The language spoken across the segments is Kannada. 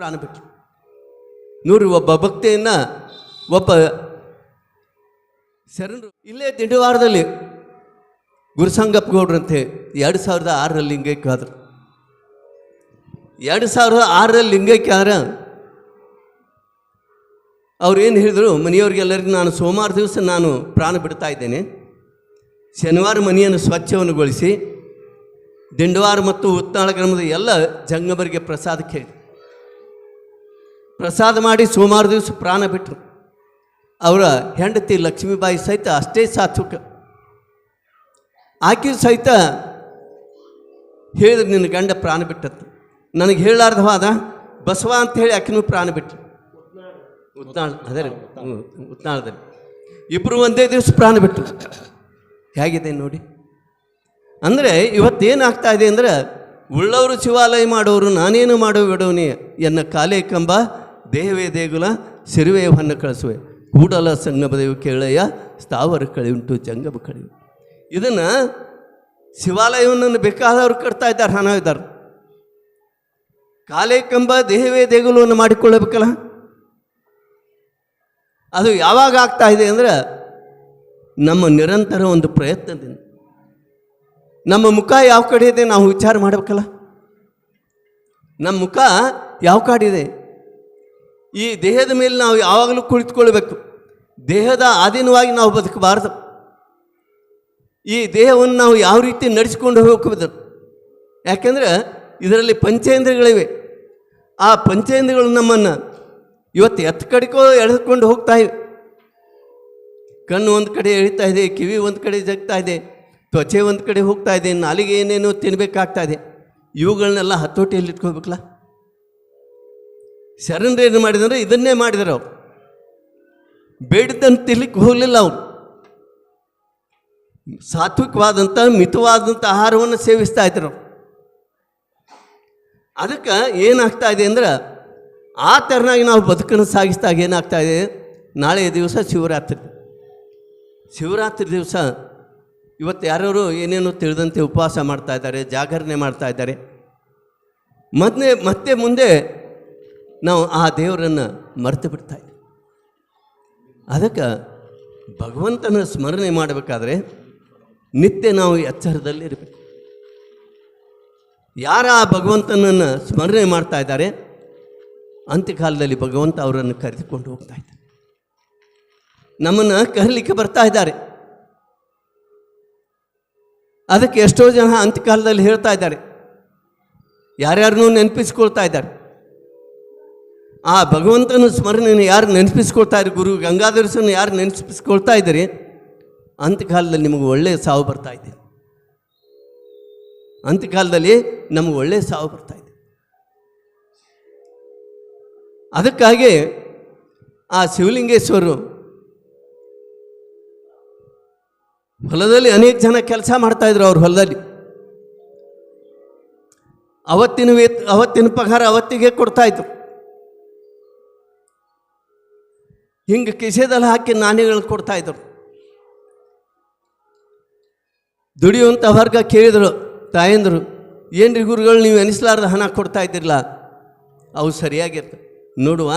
ಪ್ರಾಣ ಬಿಟ್ಟರು ನೋಡ್ರಿ, ಒಬ್ಬ ಭಕ್ತಿಯನ್ನು ಒಬ್ಬ ಶರಣರು, ಇಲ್ಲೇ ದಿಂಡವಾರದಲ್ಲಿ ಗುರುಸಂಗಪ್ಪ ಗೌಡ್ರಂತೆ ಎರಡು ಸಾವಿರದ ಆರರಲ್ಲಿ ಲಿಂಗೈಕ್ಯ ಆದರು. ಎರಡು ಸಾವಿರದ ಆರರಲ್ಲಿ ಲಿಂಗೈಕ್ಯ ಆದ್ರೆ ಅವ್ರು ಏನು ಹೇಳಿದರು, ಮನೆಯವ್ರಿಗೆಲ್ಲರಿಗೂ ನಾನು ಸೋಮವಾರ ದಿವಸ ನಾನು ಪ್ರಾಣ ಬಿಡ್ತಾ ಇದ್ದೇನೆ. ಶನಿವಾರ ಮನೆಯನ್ನು ಸ್ವಚ್ಛವನ್ನುಗೊಳಿಸಿ, ದಿಂಡವಾರ ಮತ್ತು ಉತ್ತಾಳ ಗ್ರಾಮದ ಎಲ್ಲ ಜಂಗಮರಿಗೆ ಪ್ರಸಾದಕ್ಕೆ ಹೇಳಿ ಪ್ರಸಾದ ಮಾಡಿ ಸೋಮವಾರ ದಿವಸ ಪ್ರಾಣ ಬಿಟ್ಟರು ಅವರ ಹೆಂಡತಿ ಲಕ್ಷ್ಮೀಬಾಯಿ ಸಹಿತ ಅಷ್ಟೇ ಸಾತ್ವಿಕ. ಆಕೆ ಸಹಿತ ಹೇಳಿದ್ರು, ನಿನ್ನ ಗಂಡ ಪ್ರಾಣ ಬಿಟ್ಟತ್ತು ನನಗೆ ಹೇಳಲಾರ್ದವಾದ ಬಸವ ಅಂತ ಹೇಳಿ ಆಕೆನೂ ಪ್ರಾಣ ಬಿಟ್ಟರು ಉತ್ನಾಳ, ಅದೇ ರೀ ಉತ್ನಾಳದಲ್ಲಿ. ಇಬ್ಬರು ಒಂದೇ ದಿವಸ ಪ್ರಾಣ ಬಿಟ್ಟರು ಹೇಗಿದೆ ನೋಡಿ. ಅಂದರೆ ಇವತ್ತೇನಾಗ್ತಾ ಇದೆ ಅಂದರೆ, ಉಳ್ಳವರು ಶಿವಾಲಯ ಮಾಡೋರು, ನಾನೇನು ಮಾಡೋ ಬಿಡೋನಿ ಎನ್ನ ಕಾಲೇ ಕಂಬ ದೇಹವೇ ದೇಗುಲ, ಸಿರುವೆ ಕಳಸುವೆ. ಕೂಡಲ ಸಂಗಮದೇವ ಕೇಳಯ್ಯ, ಸ್ಥಾವರ ಕಳಿಯುಂಟು ಜಂಗಮ ಕಳಿ ಇದನ್ನು ಶಿವಾಲಯವನ್ನು ಬೇಕಾದವರು ಕಟ್ತಾ ಇದ್ದಾರೆ, ಹಣ ಇದ್ದಾರೆ. ಕಾಲೇ ಕಂಬ ದೇಹವೇ ದೇಗುಲವನ್ನು ಮಾಡಿಕೊಳ್ಳಬೇಕಲ್ಲ? ಅದು ಯಾವಾಗ ಆಗ್ತಾ ಇದೆ ಅಂದರೆ ನಮ್ಮ ನಿರಂತರ ಒಂದು ಪ್ರಯತ್ನದಿಂದ. ನಮ್ಮ ಮುಖ ಯಾವ ಕಡೆ ಇದೆ ನಾವು ವಿಚಾರ ಮಾಡಬೇಕಲ್ಲ? ನಮ್ಮ ಮುಖ ಯಾವ ಕಡೆ ಇದೆ ಈ ದೇಹದ ಮೇಲೆ ನಾವು ಯಾವಾಗಲೂ ಕುಳಿತುಕೊಳ್ಬೇಕು. ದೇಹದ ಅಧೀನವಾಗಿ ನಾವು ಬದುಕಬಾರದು. ಈ ದೇಹವನ್ನು ನಾವು ಯಾವ ರೀತಿ ನಡೆಸಿಕೊಂಡು ಹೋಗಬೇಕು? ಯಾಕೆಂದರೆ ಇದರಲ್ಲಿ ಪಂಚೇಂದ್ರಿಯಗಳಿವೆ. ಆ ಪಂಚೇಂದ್ರಿಯಗಳು ನಮ್ಮನ್ನು ಇವತ್ತು ಎತ್ತ ಕಡೆಕೋ ಎಳೆದುಕೊಂಡು ಹೋಗ್ತಾ ಇವೆ. ಕಣ್ಣು ಒಂದು ಕಡೆ ಎಳಿತಾ ಇದೆ, ಕಿವಿ ಒಂದು ಕಡೆ ಜಗ್ತಾ ಇದೆ, ತ್ವಚೆ ಒಂದು ಕಡೆ ಹೋಗ್ತಾ ಇದೆ, ನಾಲಿಗೆ ಏನೇನೋ ತಿನ್ನಬೇಕಾಗ್ತಾ ಇದೆ. ಇವುಗಳನ್ನೆಲ್ಲ ಹತೋಟಿಯಲ್ಲಿ ಇಟ್ಕೋಬೇಕಲ್ಲ ಶರಣರು ಏನು ಮಾಡಿದಂದ್ರೆ ಇದನ್ನೇ ಮಾಡಿದ್ರು ಅವರು. ಬೇಡಿದ್ದಂತ ತಿನ್ಲಿಕ್ಕೆ ಹೋಗಲಿಲ್ಲ ಅವರು. ಸಾತ್ವಿಕವಾದಂಥ ಮಿತವಾದಂಥ ಆಹಾರವನ್ನು ಸೇವಿಸ್ತಾ ಇದ್ರು ಅದಕ್ಕೆ ಏನಾಗ್ತಾ ಇದೆ ಅಂದ್ರೆ ಆ ಥರನಾಗಿ ನಾವು ಬದುಕನ್ನು ಸಾಗಿಸಿದಾಗ ಏನಾಗ್ತಾ ಇದೆ? ನಾಳೆ ದಿವಸ ಶಿವರಾತ್ರಿ. ಶಿವರಾತ್ರಿ ದಿವಸ ಇವತ್ತು ಯಾರ್ಯಾರು ಏನೇನೋ ತಿಳಿದಂತೆ ಉಪವಾಸ ಮಾಡ್ತಾ ಇದ್ದಾರೆ, ಜಾಗರಣೆ ಮಾಡ್ತಾ ಇದ್ದಾರೆ. ಮೊದಲೇ, ಮತ್ತೆ ಮುಂದೆ ನಾವು ಆ ದೇವರನ್ನು ಮರೆತು ಬಿಡ್ತಾ ಇದ್ದೀವಿ ಅದಕ್ಕೆ ಭಗವಂತನ ಸ್ಮರಣೆ ಮಾಡಬೇಕಾದ್ರೆ ನಿತ್ಯ ನಾವು ಎಚ್ಚರದಲ್ಲಿ ಇರಬೇಕು. ಯಾರ ಆ ಭಗವಂತನನ್ನು ಸ್ಮರಣೆ ಮಾಡ್ತಾ ಇದ್ದಾರೆ? ಅಂತ್ಯಕಾಲದಲ್ಲಿ ಭಗವಂತ ಅವರನ್ನು ಕರೆದುಕೊಂಡು ಹೋಗ್ತಾ ಇದ್ದಾರೆ ನಮ್ಮನ್ನು ಕರಲಿಕ್ಕೆ ಬರ್ತಾ ಇದ್ದಾರೆ. ಅದಕ್ಕೆ ಎಷ್ಟೋ ಜನ ಅಂತ್ಯಕಾಲದಲ್ಲಿ ಹೇಳ್ತಾ ಇದ್ದಾರೆ. ಯಾರ್ಯಾರನ್ನೂ ನೆನಪಿಸ್ಕೊಳ್ತಾ ಇದ್ದಾರೆ. ಆ ಭಗವಂತನ ಸ್ಮರಣೆಯನ್ನು ಯಾರು ನೆನಪಿಸ್ಕೊಳ್ತಾ ಇದ್ದಾರೆ ಗುರು ಗಂಗಾಧರಸನ್ನು ಯಾರು ನೆನಪಿಸ್ಕೊಳ್ತಾ ಇದ್ದೀರಿ ಅಂತ್ಯಕಾಲದಲ್ಲಿ ನಿಮಗೆ ಒಳ್ಳೆಯ ಸಾವು ಬರ್ತಾ ಇದೆ. ಅಂತ್ಯಕಾಲದಲ್ಲಿ ನಮಗೆ ಒಳ್ಳೆಯ ಸಾವು ಬರ್ತಾ ಇದೆ. ಅದಕ್ಕಾಗಿ ಆ ಶಿವಲಿಂಗೇಶ್ವರು ಹೊಲದಲ್ಲಿ ಅನೇಕ ಜನ ಕೆಲಸ ಮಾಡ್ತಾಯಿದ್ರು ಅವ್ರ ಹೊಲದಲ್ಲಿ. ಅವತ್ತಿನ ವೇತ್, ಅವತ್ತಿನ ಪಗಾರ ಅವತ್ತಿಗೆ ಕೊಡ್ತಾಯಿದ್ರು ಹಿಂಗೆ ಕಿಸೆದಲ್ಲಿ ಹಾಕಿ ನಾಣ್ಯಗಳು ಕೊಡ್ತಾಯಿದ್ರು ದುಡಿಯುವಂಥ ವರ್ಗ ಕೇಳಿದರು, ತಾಯಂದರು, ಏನ್ರಿ ಗುರುಗಳು ನೀವು ಎನಿಸ್ಲಾರ್ದ ಹಣ ಕೊಡ್ತಾ ಇದ್ದಿರಲ್ಲ ಅವು ಸರಿಯಾಗಿರ್ತವೆ ನೋಡುವ,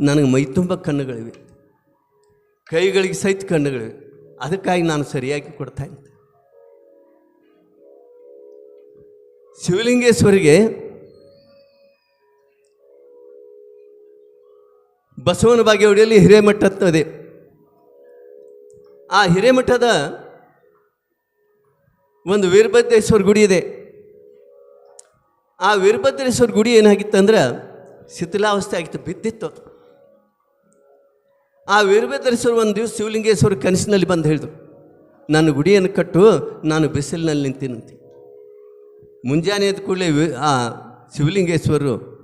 ನನಗೆ ಮೈ ತುಂಬ ಕಣ್ಣುಗಳಿವೆ. ಕೈಗಳಿಗೆ ಸಹಿತ ಕಣ್ಣುಗಳಿವೆ. ಅದಕ್ಕಾಗಿ ನಾನು ಸರಿಯಾಗಿ ಕೊಡ್ತಾ ಇದ್ದೆ. ಶಿವಲಿಂಗೇಶ್ವರಿಗೆ ಬಸವನ ಬಾಗೇವಾಡಿಯಲ್ಲಿ ಹಿರೇಮಠ ಇದೆ. ಆ ಹಿರೇಮಠದ ಒಂದು ವೀರಭದ್ರೇಶ್ವರ ಗುಡಿ ಇದೆ. ಆ ವೀರಭದ್ರೇಶ್ವರ ಗುಡಿ ಏನಾಗಿತ್ತಂದ್ರೆ ಶಿಥಿಲಾವಸ್ಥೆ ಆಗಿತ್ತು, ಬಿದ್ದಿತ್ತು ಆ ವೀರಭದ್ರೇಶ್ವರ ಒಂದು ದಿವಸ ಶಿವಲಿಂಗೇಶ್ವರ ಕನಸಿನಲ್ಲಿ ಬಂದು ಹೇಳಿದ್ರು ನಾನು ಗುಡಿಯನ್ನು ಕಟ್ಟು, ನಾನು ಬಿಸಿಲಿನಲ್ಲಿ ನಿಂತಿನಂತೆ ಮುಂಜಾನೆ ಎದ್ದ ಕೂಡಲೇ ಆ ಶಿವಲಿಂಗೇಶ್ವರರು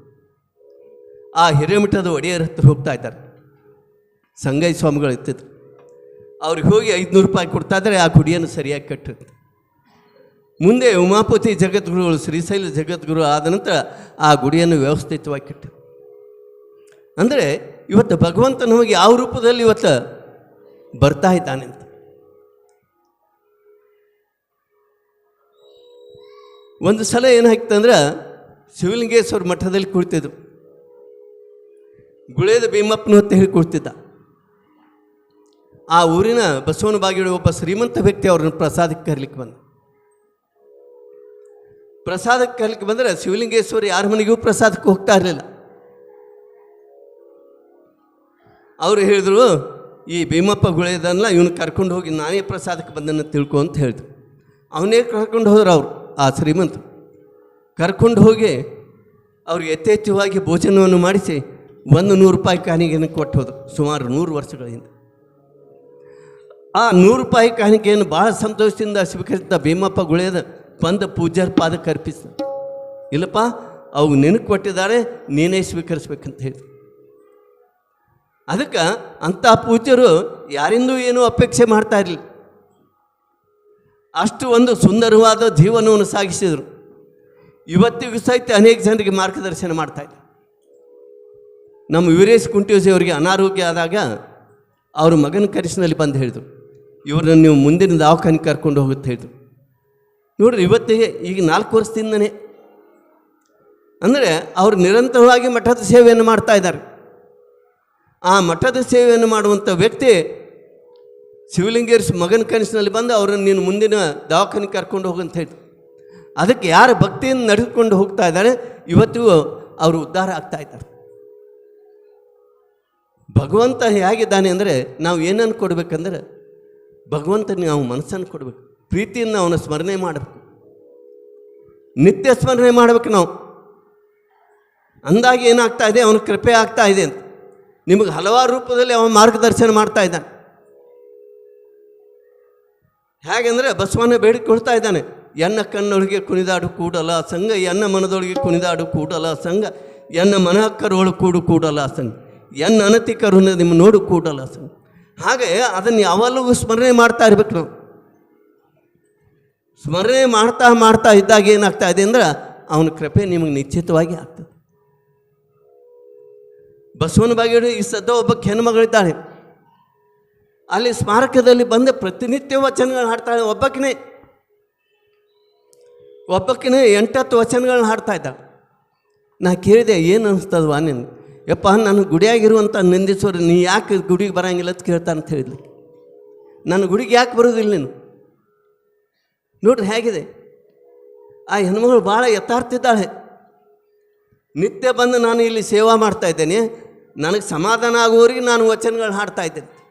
ಆ ಹಿರೇಮಠದ ಒಡೆಯರ ಹತ್ರ ಹೋಗ್ತಾ ಇದ್ದಾರೆ. ಸಂಗೈ ಸ್ವಾಮಿಗಳು ಇರ್ತಿದ್ರು. ಅವ್ರಿಗೆ ಹೋಗಿ ಐದುನೂರು ರೂಪಾಯಿ ಕೊಡ್ತಾ ಇದ್ದಾರೆ, ಆ ಗುಡಿಯನ್ನು ಸರಿಯಾಗಿ ಕಟ್ಟಿರುತ್ತೆ ಮುಂದೆ ಉಮಾಪತಿ ಜಗದ್ಗುರುಗಳು, ಶ್ರೀಶೈಲ ಜಗದ್ಗುರು ಆದ ನಂತರ ಆ ಗುಡಿಯನ್ನು ವ್ಯವಸ್ಥಿತವಾಗಿ ಕಟ್ಟ ಅಂದರೆ ಇವತ್ತು ಭಗವಂತ ನಮಗೆ ಯಾವ ರೂಪದಲ್ಲಿ ಇವತ್ತು ಬರ್ತಾ ಇದ್ದಾನೆ ಅಂತ. ಒಂದು ಸಲ ಏನಾಯ್ತಂದ್ರೆ ಶಿವಲಿಂಗೇಶ್ವರ ಮಠದಲ್ಲಿ ಕುಳಿತಿದ್ರು. ಗುಳೇದ ಭೀಮಪ್ಪನು ಅಂತ ಹೇಳಿಕೊಡ್ತಿದ್ದ ಆ ಊರಿನ ಬಸವನ ಬಾಗಿಲು ಒಬ್ಬ ಶ್ರೀಮಂತ ವ್ಯಕ್ತಿ ಅವ್ರನ್ನ ಪ್ರಸಾದಕ್ಕೆ ಕರ್ಲಿಕ್ಕೆ ಬಂದ. ಪ್ರಸಾದಕ್ಕೆ ಕರ್ಲಿಕ್ಕೆ ಬಂದರೆ ಶಿವಲಿಂಗೇಶ್ವರಿ ಯಾರ ಮನೆಗೂ ಪ್ರಸಾದಕ್ಕೆ ಹೋಗ್ತಾ ಇರಲಿಲ್ಲ. ಅವರು ಹೇಳಿದ್ರು, ಈ ಭೀಮಪ್ಪ ಗುಳೇದನ್ನ ಇವನು ಕರ್ಕೊಂಡು ಹೋಗಿ ನಾನೇ ಪ್ರಸಾದಕ್ಕೆ ಬಂದನ್ನು ತಿಳ್ಕೊ ಅಂತ ಹೇಳಿದ್ರು. ಅವನೇ ಕರ್ಕೊಂಡು ಹೋದ್ರು ಅವರು, ಆ ಶ್ರೀಮಂತ ಕರ್ಕೊಂಡು ಹೋಗಿ ಅವ್ರಿಗೆ ಯಥೇಚ್ಛವಾಗಿ ಭೋಜನವನ್ನು ಮಾಡಿಸಿ ಒಂದು ನೂರು ರೂಪಾಯಿ ಕಾಣಿಕೆಯನ್ನು ಕೊಟ್ಟು ಹೋದರು. ಸುಮಾರು ನೂರು ವರ್ಷಗಳ ಹಿಂದೆ ಆ ನೂರು ರೂಪಾಯಿ ಕಾಣಿಕೆಯನ್ನು ಭಾಳ ಸಂತೋಷದಿಂದ ಸ್ವೀಕರಿಸಿದ ಭೀಮಪ್ಪ ಗುಳೇದ ಬಂದ ಪೂಜಾರ್ ಪಾದ ಅರ್ಪಿಸಿದ ಇಲ್ಲಪ್ಪ, ಅವು ನಿನಗೆ ಕೊಟ್ಟಿದ್ದಾರೆ, ನೀನೇ ಸ್ವೀಕರಿಸ್ಬೇಕಂತ ಹೇಳಿ ಅದಕ್ಕೆ ಅಂಥ ಪೂಜ್ಯರು ಯಾರಿಂದೂ ಏನೂ ಅಪೇಕ್ಷೆ ಮಾಡ್ತಾ ಇರಲಿಲ್ಲ. ಅಷ್ಟು ಒಂದು ಸುಂದರವಾದ ಜೀವನವನ್ನು ಸಾಗಿಸಿದರು. ಇವತ್ತಿಗೂ ಸಹಿತ ಅನೇಕ ಜನರಿಗೆ ಮಾರ್ಗದರ್ಶನ ಮಾಡ್ತಾ ಇದ್ದಾರೆ ನಮ್ಮ ವೀರೇಶ್ ಕುಂಟಿಯೋಜಿ ಅವರಿಗೆ ಅನಾರೋಗ್ಯ ಆದಾಗ ಅವರು ಮಗನ ಕರೆಸಿನಲ್ಲಿ ಬಂದು ಹೇಳಿದರು ಇವ್ರನ್ನ ನೀವು ಮುಂದಿನ ದವಾಖಾನೆಗೆ ಕರ್ಕೊಂಡು ಹೋಗುತ್ತೆ ಹೇಳಿದ್ರು ನೋಡ್ರಿ ಇವತ್ತಿಗೆ ಈಗ ನಾಲ್ಕು ವರ್ಷದಿಂದನೇ. ಅಂದರೆ ಅವರು ನಿರಂತರವಾಗಿ ಮಠದ ಸೇವೆಯನ್ನು ಮಾಡ್ತಾ ಇದ್ದಾರೆ. ಆ ಮಠದ ಸೇವೆಯನ್ನು ಮಾಡುವಂಥ ವ್ಯಕ್ತಿ ಶಿವಲಿಂಗೇಶ್ ಮಗನ ಕನಸಿನಲ್ಲಿ ಬಂದು ಅವರನ್ನು ನೀನು ಮುಂದಿನ ದವಾಖಾನೆಗೆ ಕರ್ಕೊಂಡು ಹೋಗಂತ ಹೇಳಿದ್ರು ಅದಕ್ಕೆ ಯಾರ ಭಕ್ತಿಯನ್ನು ನಡೆದುಕೊಂಡು ಹೋಗ್ತಾ ಇದ್ದಾರೆ, ಇವತ್ತಿಗೂ ಅವರು ಉದ್ಧಾರ ಆಗ್ತಾ ಇದ್ದಾರೆ. ಭಗವಂತ ಹೇಗಿದ್ದಾನೆ ಅಂದರೆ ನಾವು ಏನನ್ನು ಕೊಡಬೇಕಂದ್ರೆ ಭಗವಂತನಿಗೆ ನಾವು ಮನಸ್ಸನ್ನು ಕೊಡಬೇಕು. ಪ್ರೀತಿಯನ್ನು ಅವನ ಸ್ಮರಣೆ ಮಾಡಬೇಕು. ನಿತ್ಯ ಸ್ಮರಣೆ ಮಾಡಬೇಕು ನಾವು. ಅಂದಾಗ ಏನಾಗ್ತಾ ಇದೆ? ಅವನ ಕೃಪೆ ಆಗ್ತಾ ಇದೆ ಅಂತ. ನಿಮಗೆ ಹಲವಾರು ರೂಪದಲ್ಲಿ ಅವನ ಮಾರ್ಗದರ್ಶನ ಮಾಡ್ತಾ ಇದ್ದಾನೆ. ಹೇಗೆಂದರೆ ಬಸವನ ಬೇಡಿಕೊಳ್ತಾ ಇದ್ದಾನೆ. ಎನ್ನ ಕಣ್ಣೊಳಗೆ ಕುಣಿದಾಡು ಕೂಡಲ ಸಂಘ, ಎನ್ನ ಮನದೊಳಗೆ ಕುಣಿದಾಡು ಕೂಡಲ ಸಂಘ, ಎನ್ನ ಮನಹಕ್ಕರೊಳಗೆ ಕೂಡು ಕೂಡಲ ಸಂಘ. ಎನ್ನ ಅನತಿ ಕರುಣ ನಿಮ್ಮ ನೋಡು ಕೂಡಲ್ಲ ಸರ್. ಹಾಗೆ ಅದನ್ನು ಯಾವಾಗಲೂ ಸ್ಮರಣೆ ಮಾಡ್ತಾ ಇರ್ಬೇಕು ನಾವು. ಸ್ಮರಣೆ ಮಾಡ್ತಾ ಮಾಡ್ತಾ ಇದ್ದಾಗ ಏನಾಗ್ತಾ ಇದೆ ಅಂದ್ರೆ ಅವನ ಕೃಪೆ ನಿಮಗೆ ನಿಶ್ಚಿತವಾಗಿ ಆಗ್ತದೆ. ಬಸವನ ಬಾಗಿಡು ಈ ಸದ್ದ ಒಬ್ಬ ಹೆಣ್ಮಗಳಿದ್ದಾಳೆ ಅಲ್ಲಿ ಸ್ಮಾರಕದಲ್ಲಿ ಬಂದ ಪ್ರತಿನಿತ್ಯ ವಚನಗಳನ್ನ ಹಾಡ್ತಾಳೆ. ಒಬ್ಬಕ್ಕಿನೇ ಒಬ್ಬಕ್ಕಿನೇ ಎಂಟತ್ತು ವಚನಗಳನ್ನ ಹಾಡ್ತಾ ಇದ್ದಾಳೆ. ನಾ ಕೇಳಿದೆ, ಏನು ಅನಿಸ್ತದವಾ ನೀನು ಯಪ್ಪ ನಾನು ಗುಡಿಯಾಗಿರುವಂಥ ನಂದೀಶ್ವರ ನೀ ಯಾಕೆ ಗುಡಿಗೆ ಬರಂಗಿಲ್ಲ ಅಂತ ಕೇಳ್ತಾನೆ ಅಂತ ಹೇಳಿದ್ಲಿ. ನನ್ನ ಗುಡಿಗೆ ಯಾಕೆ ಬರೋದಿಲ್ಲ ನೀನು? ನೋಡ್ರಿ ಹೇಗಿದೆ? ಆ ಹೆಣ್ಮಗಳು ಭಾಳ ಎತ್ತಾಡ್ತಿದ್ದಾಳೆ ನಿತ್ಯ ಬಂದು ನಾನು ಇಲ್ಲಿ ಸೇವಾ ಮಾಡ್ತಾ ಇದ್ದೇನೆ. ನನಗೆ ಸಮಾಧಾನ ಆಗುವವರಿಗೆ ನಾನು ವಚನಗಳನ್ನ ಹಾಡ್ತಾ ಇದ್ದೇನೆ.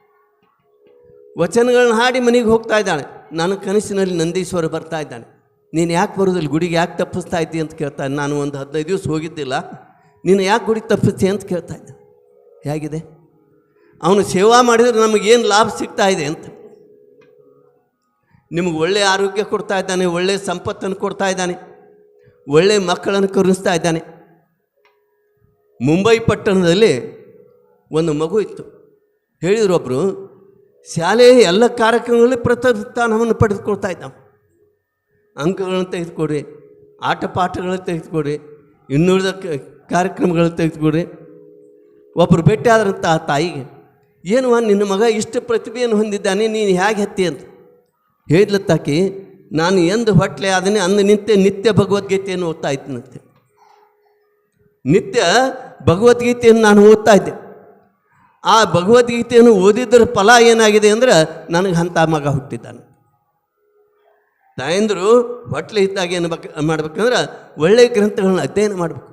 ವಚನಗಳನ್ನ ಹಾಡಿ ಮನೆಗೆ ಹೋಗ್ತಾ ಇದ್ದಾಳೆ. ನನ್ನ ಕನಸಿನಲ್ಲಿ ನಂದೀಶ್ವರ ಬರ್ತಾ ಇದ್ದಾನೆ ನೀನು ಯಾಕೆ ಬರೋದಿಲ್ಲ? ಗುಡಿಗೆ ಯಾಕೆ ತಪ್ಪಿಸ್ತಾ ಇದ್ದಿ ಅಂತ ಕೇಳ್ತಾ ಇದ್ದೆ. ನಾನು ಒಂದು ಹದಿನೈದು ದಿವಸ ಹೋಗಿದ್ದಿಲ್ಲ. ನೀನು ಯಾಕೆ ಗುಡಿ ತಪ್ಪಿಸ್ತೀಯ ಅಂತ ಕೇಳ್ತಾ ಇದ್ದ. ಹೇಗಿದೆ? ಅವನು ಸೇವಾ ಮಾಡಿದರೆ ನಮಗೇನು ಲಾಭ ಸಿಗ್ತಾ ಇದೆ ಅಂತ. ನಿಮಗೆ ಒಳ್ಳೆಯ ಆರೋಗ್ಯ ಕೊಡ್ತಾ ಇದ್ದಾನೆ ಒಳ್ಳೆಯ ಸಂಪತ್ತನ್ನು ಕೊಡ್ತಾ ಇದ್ದಾನೆ ಒಳ್ಳೆಯ ಮಕ್ಕಳನ್ನು ಕರುಣಿಸ್ತಾ ಇದ್ದಾನೆ. ಮುಂಬೈ ಪಟ್ಟಣದಲ್ಲಿ ಒಂದು ಮಗು ಇತ್ತು. ಹೇಳಿದ್ರು ಒಬ್ಬರು ಶಾಲೆಯ ಎಲ್ಲ ಕಾರ್ಯಕ್ರಮಗಳಲ್ಲಿ ಪ್ರತಿಷ್ಠಾನವನ್ನು ಪಡೆದುಕೊಳ್ತಾ ಇದ್ದ ಅಂಕಗಳನ್ನು ತೆಗೆದುಕೊಡಿ ಆಟಪಾಠಗಳನ್ನು ತೆಗೆದುಕೊಡ್ರಿ, ಇನ್ನುಳಿದ ಕ- ಕಾರ್ಯಕ್ರಮಗಳನ್ನು ತೆಗೆದುಕೊಡ್ರಿ ಒಬ್ಬರು ಭೇಟಿ ಆದ್ರಂತ ಆ ತಾಯಿಗೆ, ಏನು ನಿನ್ನ ಮಗ ಇಷ್ಟು ಪ್ರತಿಭೆಯನ್ನು ಹೊಂದಿದ್ದಾನೆ, ನೀನು ಹೇಗೆ ಹತ್ತಿ? ಅಂತ ಹೇಳಿದ್ಲತ್ತಾಕಿ, ನಾನು ಎಂದು ಹೊಟ್ಲೆ ಆದನೆ, ಅಂದು ನಿತ್ಯ ನಿತ್ಯ ಭಗವದ್ಗೀತೆಯನ್ನು ಓದ್ತಾ ಇದ್ದೀನಂತೆ ನಿತ್ಯ ಭಗವದ್ಗೀತೆಯನ್ನು ನಾನು ಓದ್ತಾ ಇದ್ದೆ. ಆ ಭಗವದ್ಗೀತೆಯನ್ನು ಓದಿದ್ರ ಫಲ ಏನಾಗಿದೆ ಅಂದ್ರೆ, ನನಗೆ ಅಂಥ ಮಗ ಹುಟ್ಟಿದ್ದಾನೆ. ತಾಯಂದರು, ಹೊಟ್ಲೆ ಇದ್ದಾಗ ಏನು ಬೇಕು, ಮಾಡ್ಬೇಕಂದ್ರೆ ಒಳ್ಳೆಯ ಗ್ರಂಥಗಳನ್ನ ಅಧ್ಯಯನ ಮಾಡಬೇಕು.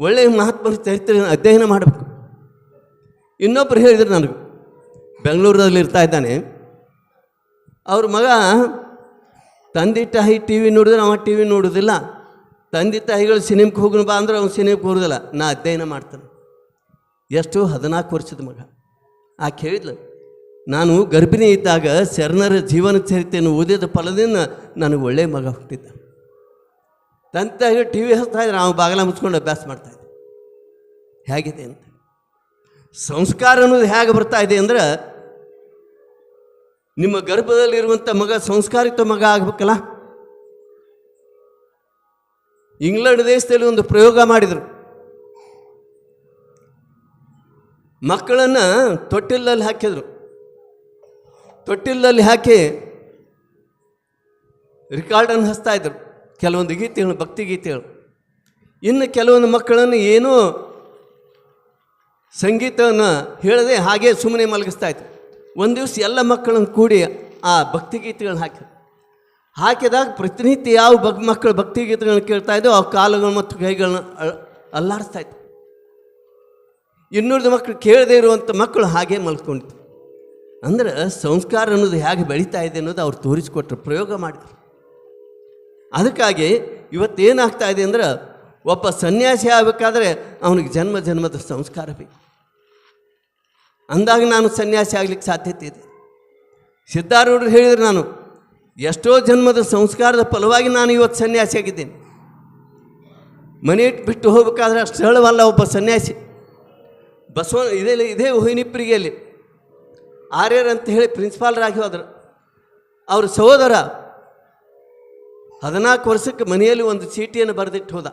ಒಳ್ಳೆಯ ಮಹಾತ್ಮರ ಚರಿತ್ರೆ ಅಧ್ಯಯನ ಮಾಡಬೇಕು. ಇನ್ನೊಬ್ಬರು ಹೇಳಿದ್ರು ನನಗೆ ಬೆಂಗಳೂರಲ್ಲಿ ಇರ್ತಾ ಇದ್ದಾನೆ. ಅವ್ರ ಮಗ, ತಂದೆ ತಾಯಿ ಟಿ ವಿ ನೋಡಿದ್ರೆ ಅವ ಟಿ ವಿ ನೋಡೋದಿಲ್ಲ. ತಂದೆ ತಾಯಿಗಳು ಸಿನಿಮಾಕ್ಕೆ ಹೋಗೋಣ ಬಾ ಅಂದ್ರೆ ಅವ್ನು ಸಿನಿಮಾಕ್ಕೆ ಹೋಗೋದಿಲ್ಲ ನಾ ಅಧ್ಯಯನ ಮಾಡ್ತಾನೆ. ಎಷ್ಟು ಹದಿನಾಲ್ಕು ವರ್ಷದ ಮಗ. ಆ ಕೇಳಿದ್ಲು ನಾನು ಗರ್ಭಿಣಿ ಇದ್ದಾಗ ಶರಣರ ಜೀವನ ಚರಿತ್ರೆಯನ್ನು ಓದಿದ ಫಲದಿಂದ ನನಗೆ ಒಳ್ಳೆಯ ಮಗ ಹುಟ್ಟಿದ್ದ. ತಂದೆ ತಾಯಿಗಳು ಟಿ ವಿ ಹಚ್ತಾ ಇದ್ರೆ ನಾವು ಬಾಗಲ ಮುಚ್ಕೊಂಡು ಅಭ್ಯಾಸ ಮಾಡ್ತಾಯಿದ್ದೆ ಹೇಗಿದೆ ಅಂತ. ಸಂಸ್ಕಾರ ಅನ್ನೋದು ಹೇಗೆ ಬರ್ತಾ ಇದೆ ಅಂದ್ರೆ, ನಿಮ್ಮ ಗರ್ಭದಲ್ಲಿರುವಂಥ ಮಗ ಸಂಸ್ಕಾರಿತ ಮಗ ಆಗ್ಬೇಕಲ್ಲ? ಇಂಗ್ಲೆಂಡ್ ದೇಶದಲ್ಲಿ ಒಂದು ಪ್ರಯೋಗ ಮಾಡಿದರು. ಮಕ್ಕಳನ್ನು ತೊಟ್ಟಿಲಲ್ಲಿ ಹಾಕಿದರು. ತೊಟ್ಟಿಲಲ್ಲಿ ಹಾಕಿ ರಿಕಾರ್ಡನ್ನು ಹಚ್ತಾ ಇದ್ರು. ಕೆಲವೊಂದು ಗೀತೆಗಳು ಭಕ್ತಿ ಗೀತೆಗಳು ಇನ್ನು ಕೆಲವೊಂದು ಮಕ್ಕಳನ್ನು ಏನೂ ಸಂಗೀತವನ್ನು ಹೇಳದೆ ಹಾಗೆ ಸುಮ್ಮನೆ ಮಲಗಿಸ್ತಾ ಇತ್ತು ಒಂದು ದಿವಸ ಎಲ್ಲ ಮಕ್ಕಳನ್ನು ಕೂಡಿ ಆ ಭಕ್ತಿಗೀತೆಗಳನ್ನ ಹಾಕಿ. ಹಾಕಿದಾಗ ಪ್ರತಿನಿತ್ಯ ಯಾವ ಬಗ್ ಮಕ್ಕಳು ಭಕ್ತಿಗೀತೆಗಳನ್ನ ಕೇಳ್ತಾ ಇದ್ದೋ ಆ ಕಾಲುಗಳು ಮತ್ತು ಕೈಗಳನ್ನ ಅಲ್ಲಾಡಿಸ್ತಾ ಇತ್ತು ಇನ್ನುಳಿದ ಮಕ್ಕಳು ಕೇಳದೇ ಇರುವಂಥ ಮಕ್ಕಳು ಹಾಗೆ ಮಲ್ಕೊಂಡಿತ್ತು ಅಂದ್ರೆ ಸಂಸ್ಕಾರ ಅನ್ನೋದು ಹೇಗೆ ಬೆಳೀತಾ ಇದೆ ಅನ್ನೋದು ಅವ್ರು ತೋರಿಸ್ಕೊಟ್ರು ಪ್ರಯೋಗ ಮಾಡಿದ್ರು. ಅದಕ್ಕಾಗಿ ಇವತ್ತೇನಾಗ್ತಾ ಇದೆ ಅಂದ್ರೆ ಒಬ್ಬ ಸನ್ಯಾಸಿ ಆಗಬೇಕಾದ್ರೆ ಅವನಿಗೆ ಜನ್ಮ ಜನ್ಮದ ಸಂಸ್ಕಾರ ಬೇಕು. ಅಂದಾಗ ನಾನು ಸನ್ಯಾಸಿ ಆಗ್ಲಿಕ್ಕೆ ಸಾಧ್ಯತೆ ಇದೆ. ಸಿದ್ಧಾರೂಢರು ಹೇಳಿದ್ರು ನಾನು, ಎಷ್ಟೋ ಜನ್ಮದ ಸಂಸ್ಕಾರದ ಫಲವಾಗಿ ನಾನು ಇವತ್ತು ಸನ್ಯಾಸಿ ಆಗಿದ್ದೇನೆ. ಮನೆ ಬಿಟ್ಟು ಹೋಗ್ಬೇಕಾದ್ರೆ ಅಷ್ಟು ಸರಳವಲ್ಲ ಒಬ್ಬ ಸನ್ಯಾಸಿ. ಬಸವ, ಇದೇ ಇದೇ ಹೊಯ್ನಿಪ್ಪರಿಗೆಯಲ್ಲಿ ಆರ್ಯರ್ ಅಂತ ಹೇಳಿ ಪ್ರಿನ್ಸಿಪಾಲ್ರಾಗಿ ಹೋದರು. ಅವ್ರ ಸಹೋದರ ಹದಿನಾಲ್ಕು ವರ್ಷಕ್ಕೆ ಮನೆಯಲ್ಲಿ ಒಂದು ಚೀಟಿಯನ್ನು ಬರೆದಿಟ್ಟು ಹೋದ.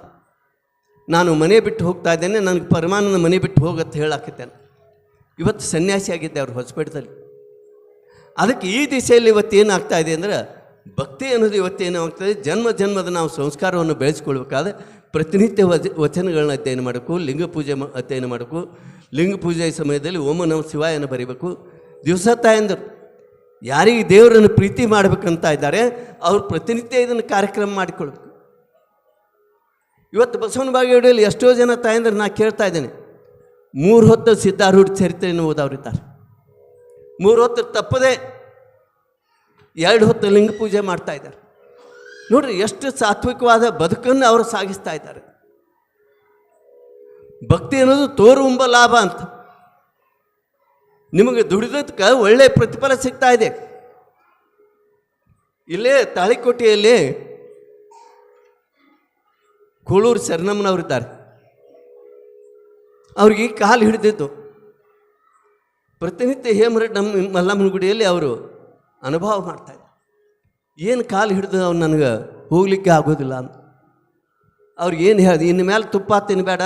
ನಾನು ಮನೆ ಬಿಟ್ಟು ಹೋಗ್ತಾ ಇದ್ದೇನೆ, ನನಗೆ ಪರಮಾನಂದ ಮನೆ ಬಿಟ್ಟು ಹೋಗತ್ತೆ ಹೇಳಾಕಿದ್ದೇನೆ ಇವತ್ತು ಸನ್ಯಾಸಿ ಆಗಿದ್ದೆ ಅವ್ರ ಹೊಸಪೇಟದಲ್ಲಿ ಅದಕ್ಕೆ ಈ ದಿಸೆಯಲ್ಲಿ ಇವತ್ತು ಇವತ್ತೇನಾಗ್ತಾ ಇದೆ ಅಂದರೆ, ಭಕ್ತಿ ಅನ್ನೋದು ಇವತ್ತೇನಾಗ್ತದೆ ಜನ್ಮ ಜನ್ಮದ ನಾವು ಸಂಸ್ಕಾರವನ್ನು ಬೆಳೆಸ್ಕೊಳ್ಬೇಕಾದ್ರೆ ಪ್ರತಿನಿತ್ಯ ವಚ ವಚನಗಳನ್ನ ಅಧ್ಯಯನ ಮಾಡಬೇಕು, ಲಿಂಗ ಪೂಜೆ ಅಧ್ಯಯನ ಮಾಡಬೇಕು, ಲಿಂಗ ಪೂಜೆಯ ಸಮಯದಲ್ಲಿ ಓಮ ನಮ ಶಿವಾಯನ ಬರೀಬೇಕು. ದಿವಸ ತಾಯಂದರು. ಯಾರಿಗೆ ದೇವರನ್ನು ಪ್ರೀತಿ ಮಾಡಬೇಕಂತ ಇದ್ದಾರೆ, ಅವ್ರು ಪ್ರತಿನಿತ್ಯ ಇದನ್ನು ಕಾರ್ಯಕ್ರಮ ಮಾಡಿಕೊಳ್ಬೇಕು. ಇವತ್ತು ಬಸವನ ಬಾಗೇವಾಡಿಯಲ್ಲಿ ಎಷ್ಟೋ ಜನ ತಾಯಂದ್ರೆ ನಾನು ಕೇಳ್ತಾ ಇದ್ದೇನೆ. ಮೂರು ಹೊತ್ತು ಸಿದ್ಧಾರೂಢ ಚರಿತ್ರೆಯನ್ನು ಓದವ್ರಿದ್ದಾರೆ ಮೂರು ಹೊತ್ತು ತಪ್ಪದೆ ಎರಡು ಹೊತ್ತು ಲಿಂಗ ಪೂಜೆ ಮಾಡ್ತಾ ಇದ್ದಾರೆ. ನೋಡ್ರಿ, ಎಷ್ಟು ಸಾತ್ವಿಕವಾದ ಬದುಕನ್ನು ಅವರು ಸಾಗಿಸ್ತಾ ಇದ್ದಾರೆ. ಭಕ್ತಿ ಅನ್ನೋದು ತೋರುಂಬ ಲಾಭ ಅಂತ. ನಿಮಗೆ ದುಡಿದಕ್ಕೆ ಒಳ್ಳೆಯ ಪ್ರತಿಫಲ ಸಿಗ್ತಾ ಇದೆ. ಇಲ್ಲೇ ತಾಳಿಕೋಟೆಯಲ್ಲಿ ಕೋಳೂರು ಶರಣಮ್ಮನವರಿದ್ದಾರೆ. ಅವ್ರಿಗೆ ಕಾಲು ಹಿಡಿದಿತ್ತು ಪ್ರತಿನಿತ್ಯ ಹೇಮರೆಡ್ಡಿ ನಮ್ಮ ಮಲ್ಲಮ್ಮನ ಗುಡಿಯಲ್ಲಿ ಅವರು ಅನುಭವ ಮಾಡ್ತಾಯಿದ್ರು ಏನು ಕಾಲು ಹಿಡಿದು ಅವ್ನು ನನಗೆ ಹೋಗ್ಲಿಕ್ಕೆ ಆಗೋದಿಲ್ಲ ಅಂತ. ಅವ್ರಿಗೆ ಏನು ಹೇಳಿದೆ, ಇನ್ನು ಮೇಲೆ ತುಪ್ಪ ತಿನ್ನಬೇಡ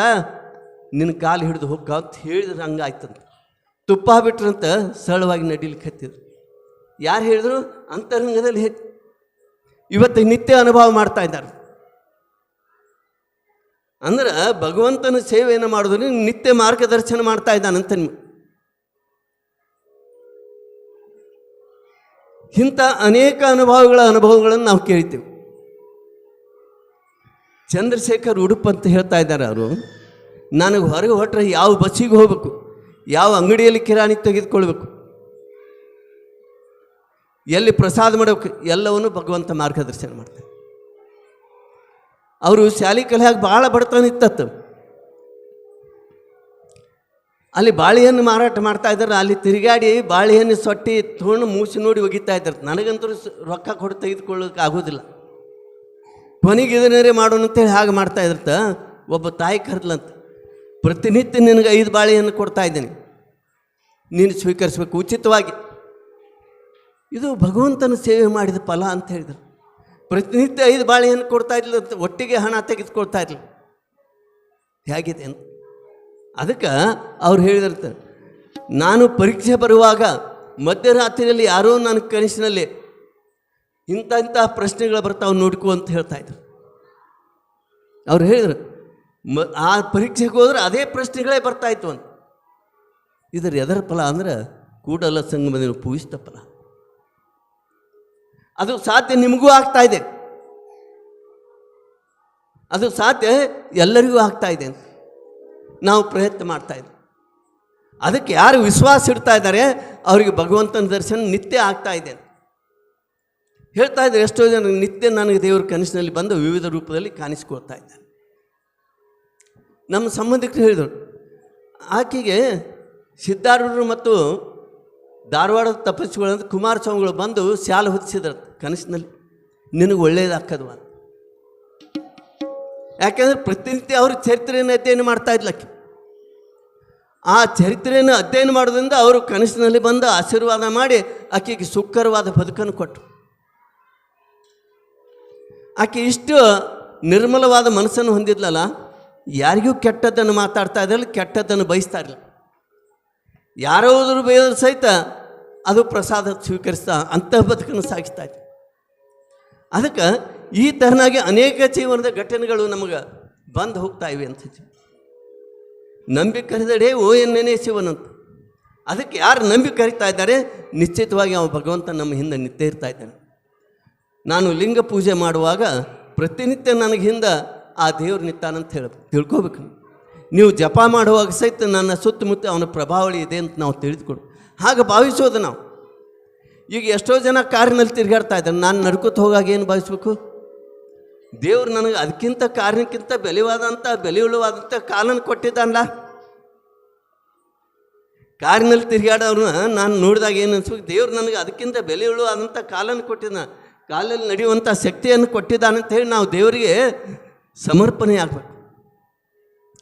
ನಿನ್ನ ಕಾಲು ಹಿಡಿದು ಹೋಗ ಅಂತ ಹೇಳಿದ್ರೆ ಹಂಗಾಯ್ತಂತ. ತುಪ್ಪ ಬಿಟ್ರಂತ ಸರಳವಾಗಿ ನಡಿಲಿಕ್ಕೆ ಹತ್ತಿದ್ರು ಯಾರು ಹೇಳಿದ್ರು ಅಂತರಂಗದಲ್ಲಿ ಹೆಚ್ಚು ಇವತ್ತು ನಿತ್ಯ ಅನುಭವ ಮಾಡ್ತಾ ಇದ್ದಾರೆ. ಅಂದ್ರೆ ಭಗವಂತನ ಸೇವೆಯನ್ನು ಮಾಡೋದ್ರಿಂದ ನಿತ್ಯ ಮಾರ್ಗದರ್ಶನ ಮಾಡ್ತಾ ಇದ್ದಾನಂತ ಇಂಥ ಅನೇಕ ಅನುಭವಗಳ ಅನುಭವಗಳನ್ನು ನಾವು ಕೇಳ್ತೇವೆ ಚಂದ್ರಶೇಖರ್ ಉಡುಪ್ ಅಂತ ಹೇಳ್ತಾ ಇದ್ದಾರೆ ಅವರು, ನನಗೆ ಹೊರಗೆ ಹೊಟ್ಟರೆ ಯಾವ ಬಸ್ಸಿಗೆ ಹೋಗ್ಬೇಕು. ಯಾವ ಅಂಗಡಿಯಲ್ಲಿ ಕಿರಾಣಿ ತೆಗೆದುಕೊಳ್ಬೇಕು? ಎಲ್ಲಿ ಪ್ರಸಾದ ಮಾಡಬೇಕು? ಎಲ್ಲವನ್ನು ಭಗವಂತ ಮಾರ್ಗದರ್ಶನ ಮಾಡ್ತಾರೆ ಅವರು ಶಾಲಿ ಕಲೆಯಾಗಿ ಭಾಳ ಬಡತನ ಇತ್ತತ್ತು ಅಲ್ಲಿ ಬಾಳೆಹಣ್ಣು ಮಾರಾಟ ಮಾಡ್ತಾ ಇದ್ದಾರೆ, ಅಲ್ಲಿ ತಿರುಗಾಡಿ ಬಾಳೆಹಣ್ಣು ಸೊಟ್ಟಿ ತೊಗೊಂಡು ಮೂಸಿ ನೋಡಿ ಒಗಿತಾ ಇದ್ದಾರೆ. ನನಗಂತೂ ರೊಕ್ಕ ಕೊಟ್ಟು ತೆಗೆದುಕೊಳ್ಳೋಕೆ ಆಗೋದಿಲ್ಲ ಕೊನೆಗೆ ಇದನ್ನೇ ಮಾಡೋಣ ಅಂತೇಳಿ ಹಾಗೆ ಮಾಡ್ತಾ ಇದ್ರತ್ತ ಒಬ್ಬ ತಾಯಿ ಕರೆದ್ಲಂತ, ಪ್ರತಿನಿತ್ಯ ನಿನಗೆ ಐದು ಬಾಳೆಹಣ್ಣು ಕೊಡ್ತಾ ಇದ್ದೀನಿ. ನೀನು ಸ್ವೀಕರಿಸಬೇಕು. ಉಚಿತವಾಗಿ. ಇದು ಭಗವಂತನ ಸೇವೆ ಮಾಡಿದ ಫಲ ಅಂತ ಹೇಳಿದರು. ಪ್ರತಿನಿತ್ಯ ಐದು ಬಾಳೆಹಣ್ಣು ಕೊಡ್ತಾ ಇರಲಿಲ್ಲ ಒಟ್ಟಿಗೆ ಹಣ ತೆಗೆದುಕೊಳ್ತಾ ಇರಲಿಲ್ಲ ಹೇಗಿದೆ ಅಂತ. ಅದಕ್ಕೆ ಅವ್ರು ಹೇಳಿದಿರ್ತಾರೆ ನಾನು ಪರೀಕ್ಷೆ ಬರುವಾಗ ಮಧ್ಯರಾತ್ರಿಯಲ್ಲಿ ಯಾರೋ ನನ್ನ ಕನಸಿನಲ್ಲಿ ಇಂಥ ಇಂಥ ಪ್ರಶ್ನೆಗಳು ಬರ್ತಾವೆ ನೋಡ್ಕೊ ಅಂತ ಹೇಳ್ತಾ ಇದ್ರು. ಅವ್ರು ಹೇಳಿದ್ರು, ಮ ಆ ಪರೀಕ್ಷೆಗೆ ಹೋದ್ರೆ ಅದೇ ಪ್ರಶ್ನೆಗಳೇ ಬರ್ತಾಯಿತ್ತು ಅಂತ. ಇದರ ಎದರ ಫಲ ಅಂದ್ರೆ ಕೂಡಲ ಸಂಗಮದಿಂದ ಪೂಜಿಸಿದ ಫಲ. ಅದು ಸಾಧ್ಯ ನಿಮಗೂ ಆಗ್ತಾ ಇದೆ. ಅದು ಸಾಧ್ಯ ಎಲ್ಲರಿಗೂ ಆಗ್ತಾ ಇದೆ ನಾವು ಪ್ರಯತ್ನ ಮಾಡ್ತಾ ಇದ್ದೀವಿ ಅದಕ್ಕೆ ಯಾರು ವಿಶ್ವಾಸ ಇಡ್ತಾ ಇದ್ದಾರೆ, ಅವರಿಗೆ ಭಗವಂತನ ದರ್ಶನ ನಿತ್ಯ ಆಗ್ತಾ ಇದೆ ಹೇಳ್ತಾ ಇದ್ದಾರೆ ಎಷ್ಟೋ ಜನ ನಿತ್ಯ ನನಗೆ ದೇವರ ಕನಸಿನಲ್ಲಿ ಬಂದು ವಿವಿಧ ರೂಪದಲ್ಲಿ ಕಾಣಿಸ್ಕೊಳ್ತಾ ಇದ್ದಾರೆ. ನಮ್ಮ ಸಂಬಂಧಿಕರು ಹೇಳಿದರು, ಆಕೆಗೆ ಸಿದ್ಧಾರೂಢರು ಮತ್ತು ಧಾರವಾಡದ ತಪಸ್ಸುಗಳಂತ ಕುಮಾರಸ್ವಾಮಿಗಳು ಬಂದು ಶಾಲ ಹೊದಿಸಿದ್ರು ಕನಸಿನಲ್ಲಿ. ನಿನಗೆ ಒಳ್ಳೇದಾಕದ್ವ ಯಾಕೆಂದ್ರೆ ಪ್ರತಿನಿತ್ಯ ಅವರು ಚರಿತ್ರೆಯನ್ನು ಅಧ್ಯಯನ ಮಾಡ್ತಾ ಇದ್ಲಕ್ಕೆ ಆ ಚರಿತ್ರೆಯನ್ನು ಅಧ್ಯಯನ ಮಾಡೋದ್ರಿಂದ ಅವರು ಕನಸಿನಲ್ಲಿ ಬಂದು ಆಶೀರ್ವಾದ ಮಾಡಿ ಆಕೆಗೆ ಸುಖಕರವಾದ ಬದುಕನ್ನು ಕೊಟ್ಟರು. ಆಕೆ ಇಷ್ಟು ನಿರ್ಮಲವಾದ ಮನಸ್ಸನ್ನು ಹೊಂದಿದ್ಲಲ್ಲ, ಯಾರಿಗೂ ಕೆಟ್ಟದ್ದನ್ನು ಮಾತಾಡ್ತಾ ಇದ್ರಲ್ಲ ಕೆಟ್ಟದ್ದನ್ನು ಬಯಸ್ತಾ ಇರಲಿಲ್ಲ. ಯಾರಾದರೂ ಬೇರೆ ಸಹಿತ ಅದು ಪ್ರಸಾದ ಸ್ವೀಕರಿಸ್ತಾ ಅಂತಹ ಬದುಕನ್ನು ಸಾಗಿಸ್ತಾ ಇತ್ತು ಅದಕ್ಕೆ ಈ ತರನಾಗಿ ಅನೇಕ ಜೀವನದ ಘಟನೆಗಳು ನಮಗೆ ಬಂದು ಹೋಗ್ತಾ ಇವೆ ಅಂತ ನಂಬಿ ಕರೆದಡೆ, ಓ ಎನ್ನೇ ಶಿವನಂತ ಅದಕ್ಕೆ ಯಾರು ನಂಬಿ ಕರಿತಾ ಇದ್ದಾರೆ, ನಿಶ್ಚಿತವಾಗಿ ಅವ ಭಗವಂತ ನಮ್ಮ ಹಿಂದೆ ನಿತ್ಯ ಇರ್ತಾ ಇದ್ದಾನೆ. ನಾನು ಲಿಂಗ ಪೂಜೆ ಮಾಡುವಾಗ ಪ್ರತಿನಿತ್ಯ ನನಗೆ ಹಿಂದೆ ಆ ದೇವ್ರು ನಿಂತಾನಂತ ಹೇಳ ತಿಳ್ಕೊಬೇಕು. ನೀವು ಜಪ ಮಾಡುವಾಗ ಸಹಿತ ನನ್ನ ಸುತ್ತಮುತ್ತ ಅವನ ಪ್ರಭಾವಳಿ ಇದೆ ಅಂತ ನಾವು ತಿಳಿದುಕೊಡು. ಹಾಗೆ ಭಾವಿಸೋದು ನಾವು. ಈಗ ಎಷ್ಟೋ ಜನ ಕಾರಿನಲ್ಲಿ ತಿರುಗಾಡ್ತಾ ಇದ್ದಾರೆ. ನಾನು ನಡ್ಕೊತ ಹೋಗಾಗ ಏನು ಭಾವಿಸ್ಬೇಕು? ದೇವ್ರು ನನಗೆ ಅದಕ್ಕಿಂತ ಕಾರಣಕ್ಕಿಂತ ಬೆಲೆವಾದಂಥ ಬೆಲೆಯುಳ್ಳವಾದಂಥ ಕಾಲನ್ನು ಕೊಟ್ಟಿದ್ದಾನಲ್ಲ. ಕಾರಿನಲ್ಲಿ ತಿರುಗಾಡೋರನ್ನ ನಾನು ನೋಡಿದಾಗ ಏನು ಅನ್ಸ್ಬೇಕು? ದೇವ್ರು ನನಗೆ ಅದಕ್ಕಿಂತ ಬೆಲೆಯುಳ್ಳವಾದಂಥ ಕಾಲನ್ನು ಕೊಟ್ಟಿದ್ದಾನೆ. ಕಾಲಲ್ಲಿ ನಡೆಯುವಂಥ ಶಕ್ತಿಯನ್ನು ಕೊಟ್ಟಿದ್ದಾನಂತ ಹೇಳಿ ನಾವು ದೇವರಿಗೆ ಸಮರ್ಪಣೆ ಆಗಬೇಕು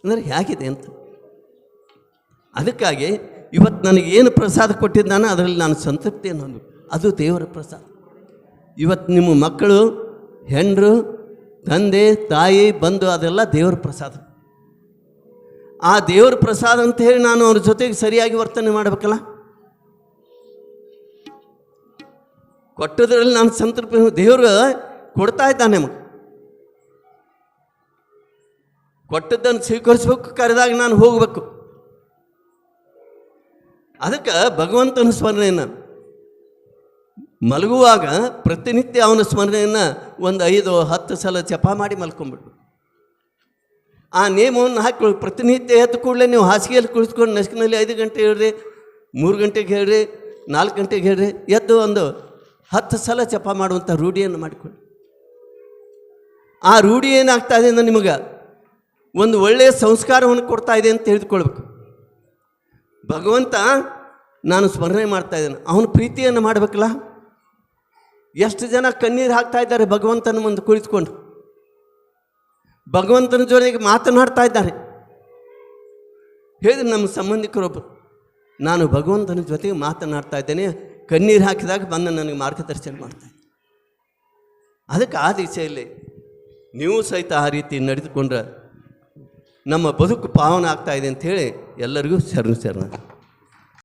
ಅಂದರೆ ಹೇಗಿದೆ ಅಂತ. ಅದಕ್ಕಾಗಿ ಇವತ್ತು ನನಗೆ ಏನು ಪ್ರಸಾದ ಕೊಟ್ಟಿದ್ದಾನೆ ಅದರಲ್ಲಿ ನಾನು ಸಂತೃಪ್ತಿಯನ್ನು ಅನ್ನೋದು ಅದು ದೇವರ ಪ್ರಸಾದ. ಇವತ್ತು ನಿಮ್ಮ ಮಕ್ಕಳು, ಹೆಂಡರು, ತಂದೆ, ತಾಯಿ ಬಂದು ಅದೆಲ್ಲ ದೇವರ ಪ್ರಸಾದ. ಆ ದೇವರ ಪ್ರಸಾದ ಅಂತ ಹೇಳಿ ನಾನು ಅವ್ರ ಜೊತೆಗೆ ಸರಿಯಾಗಿ ವರ್ತನೆ ಮಾಡಬೇಕಲ್ಲ? ಕೊಟ್ಟದ್ರಲ್ಲಿ ನಾನು ಸಂತೃಪ್ತಿ ದೇವರು ಕೊಡ್ತಾ ಇದ್ದಾನೆ ನಮಗೆ ಕೊಟ್ಟದ್ದನ್ನು ಸ್ವೀಕರಿಸ್ಬೇಕು, ಕರೆದಾಗ ನಾನು ಹೋಗಬೇಕು. ಅದಕ್ಕೆ ಭಗವಂತನ ಸ್ಮರಣೆಯನ್ನು ಮಲಗುವಾಗ ಪ್ರತಿನಿತ್ಯ ಅವನ ಸ್ಮರಣೆಯನ್ನು ಒಂದು ಐದು, ಹತ್ತು ಸಲ ಜಪ ಮಾಡಿ ಮಲ್ಕೊಂಡ್ಬಿಟ್ಟು ಆ ನಿಯಮವನ್ನು ಹಾಕಿ ಪ್ರತಿನಿತ್ಯ ಎದ್ದು ಕೂಡಲೇ ನೀವು ಹಾಸಿಗೆಯಲ್ಲಿ ಕುಳಿತುಕೊಂಡು ನೆಸ್ಕಿನಲ್ಲಿ ಐದು ಗಂಟೆ ಹೇಳ್ರಿ, ಮೂರು ಗಂಟೆಗೆ ಹೇಳ್ರಿ, ನಾಲ್ಕು ಗಂಟೆಗೆ ಹೇಳ್ರಿ, ಎದ್ದು ಒಂದು ಹತ್ತು ಸಲ ಜಪ ಮಾಡುವಂಥ ರೂಢಿಯನ್ನು ಮಾಡಿಕೊಳ್ಳಿ. ಆ ರೂಢಿ ಏನಾಗ್ತಾ ಇದೆ ನಿಮಗೆ ಒಂದು ಒಳ್ಳೆಯ ಸಂಸ್ಕಾರವನ್ನು ಕೊಡ್ತಾ ಇದೆ ಅಂತ ತಿಳಿದುಕೊಳ್ಬೇಕು. ಭಗವಂತ ನಾನು ಸ್ಮರಣೆ ಮಾಡ್ತಾ ಇದ್ದೇನೆ. ಅವನ ಪ್ರೀತಿಯನ್ನು ಮಾಡಬೇಕಲ್ಲ? ಎಷ್ಟು ಜನ ಕಣ್ಣೀರು ಹಾಕ್ತಾ ಇದ್ದಾರೆ ಭಗವಂತನ ಮುಂದೆ ಕುಳಿತುಕೊಂಡು? ಭಗವಂತನ ಜೊತೆಗೆ ಮಾತನಾಡ್ತಾ ಇದ್ದಾರೆ. ಹೇಳಿದ್ರು ನಮ್ಮ ಸಂಬಂಧಿಕರೊಬ್ಬರು ನಾನು ಭಗವಂತನ ಜೊತೆಗೆ ಮಾತನಾಡ್ತಾ ಇದ್ದೇನೆ. ಕಣ್ಣೀರು ಹಾಕಿದಾಗ ಬಂದು ನನಗೆ ಮಾರ್ಗದರ್ಶನ ಮಾಡ್ತಾ ಇದ್ದೆ ಅದಕ್ಕೆ ಆ ದಿಶೆಯಲ್ಲಿ ನೀವು ಸಹಿತ ಆ ರೀತಿ ನಡೆದುಕೊಂಡ್ರೆ ನಮ್ಮ ಬದುಕು ಪಾವನ ಆಗ್ತಾ ಇದೆ ಅಂಥೇಳಿ ಎಲ್ಲರಿಗೂ ಶರಣ ಶರಣ.